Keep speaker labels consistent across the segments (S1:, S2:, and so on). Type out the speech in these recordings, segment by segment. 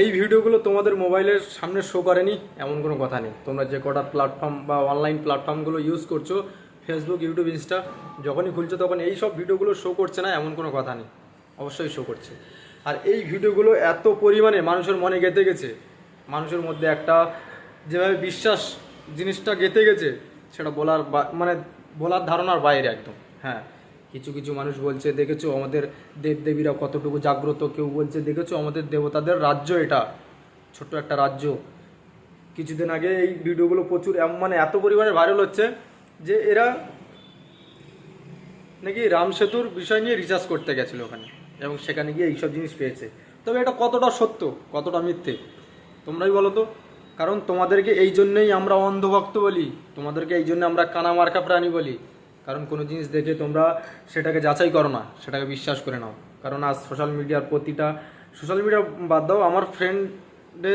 S1: এই ভিডিওগুলো তোমাদের মোবাইলের সামনে শো করেনি, এমন কোনো কথা নেই। তোমরা যে কটা প্ল্যাটফর্ম বা অনলাইন প্ল্যাটফর্মগুলো ইউজ করছ ফেসবুক ইউটিউব ইনস্টা যখনই খুলছো তখন এই সব ভিডিওগুলো শো করছে না, এমন কোনো কথা নেই। অবশ্যই শো করছে। আর এই ভিডিওগুলো এত পরিমাণে মানুষের মনে গেঁথে গেছে, মানুষের মধ্যে একটা যেভাবে বিশ্বাস জিনিসটা গেঁথে গেছে, সেটা বলার মানে বলার ধারণার বাইরে একদম হ্যাঁ। কিছু কিছু মানুষ বলছে, দেখেছ আমাদের দেবদেবীরা কতটুকু জাগ্রত? কেউ বলছে, দেখেছ আমাদের দেবতাদের রাজ্য এটা, ছোট্ট একটা রাজ্য। কিছুদিন আগে এই ভিডিওগুলো প্রচুর মানে এত পরিমাণে ভাইরাল হচ্ছে যে এরা নাকি রাম সেতুর বিষয় নিয়ে রিসার্চ করতে গেছিল ওখানে এবং সেখানে গিয়ে এইসব জিনিস পেয়েছে। তবে এটা কতটা সত্য, কতটা মিথ্যে, তোমরাই বলো তো? কারণ তোমাদেরকে এই জন্যেই আমরা অন্ধভক্ত বলি, তোমাদেরকে এই জন্য আমরা কানামার্কা প্রাণী বলি। কারণ কোনো জিনিস দেখে তোমরা সেটাকে যাচাই করো না, সেটাকে বিশ্বাস করে নাও। কারণ আজ সোশ্যাল মিডিয়ার প্রতিটা সোশ্যাল মিডিয়া বাদ দাও, আমার ফ্রেন্ডে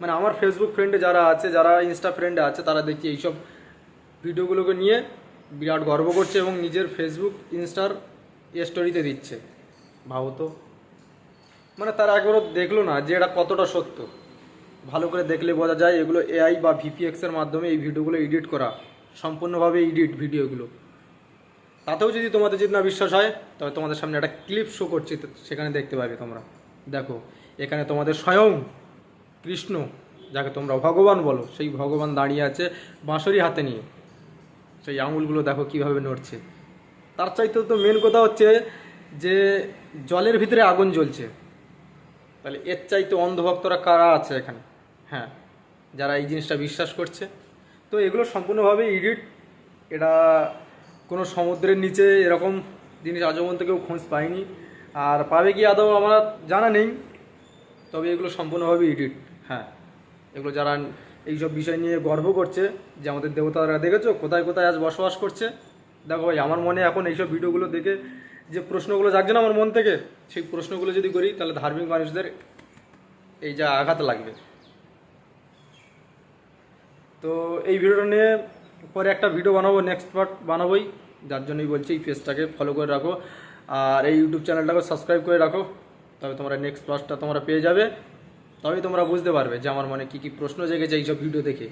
S1: মানে আমার ফেসবুক ফ্রেন্ডে যারা আছে, যারা ইনস্টা ফ্রেন্ডে আছে, তারা দেখছি এইসব ভিডিওগুলোকে নিয়ে বিরাট গর্ব করছে এবং নিজের ফেসবুক ইনস্টার স্টোরিতে দিচ্ছে। ভাবো তো। মানে তারা একবারও দেখল না যে এটা কতটা সত্য। ভালো করে দেখলে বোঝা যায় এগুলো এআই বা ভিপিএক্স এর মাধ্যমে এই ভিডিওগুলো এডিট করা, সম্পূর্ণভাবে এডিট ভিডিওগুলো তাতেও যদি তোমাদের যদি না বিশ্বাস হয়, তবে তোমাদের সামনে একটা ক্লিপ শো করছি সেখানে দেখতে পাবে তোমরা। দেখো, এখানে তোমাদের স্বয়ং কৃষ্ণ, যাকে তোমরা ভগবান বলো, সেই ভগবান দাঁড়িয়ে আছে বাঁশরি হাতে নিয়ে। সেই আঙুলগুলো দেখো কীভাবে নড়ছে। তার চাইতেও তো মেন কথা হচ্ছে যে, জলের ভিতরে আগুন জ্বলছে। তাহলে এর চাইতে অন্ধভক্তরা কারা আছে এখানে? হ্যাঁ যারা এই জিনিসটা বিশ্বাস করছে। তো এগুলো সম্পূর্ণভাবে ইডিট এটা কোনো সমুদ্রের নিচে এরকম জিনিস আজও পর্যন্ত কেউ খোঁজ পায়নি আর পাবে কি আদৌ আমার জানা নেই, তবে এগুলো সম্পূর্ণভাবে এডিট হ্যাঁ এগুলো যারা এইসব বিষয় নিয়ে গর্ব করছে যে আমাদের দেবতারা দেখেছ, কোথায় কোথায় আজ বসবাস করছে, দেখো ভাই, আমার মনে এখন এইসব ভিডিওগুলো দেখে যে প্রশ্নগুলো জাগছে না আমার মন থেকে, সেই প্রশ্নগুলো যদি করি, তাহলে ধার্মিক মানুষদের এই যা আঘাত লাগবে। তো এই ভিডিওটা নিয়ে পরে একটা ভিডিও বানাবো নেক্সট পার্ট বানাবোই। যার জন্যই বলছি, এই পেজটাকে ফলো করে রাখো। আর এই ইউটিউব চ্যানেলটাকে সাবস্ক্রাইব করে রাখো। তবে তোমরা নেক্সট পার্টটা তোমরা পেয়ে যাবে। তবেই তোমরা বুঝতে পারবে যে আমার মনে কী কী প্রশ্ন জেগেছে এইসব ভিডিও দেখে।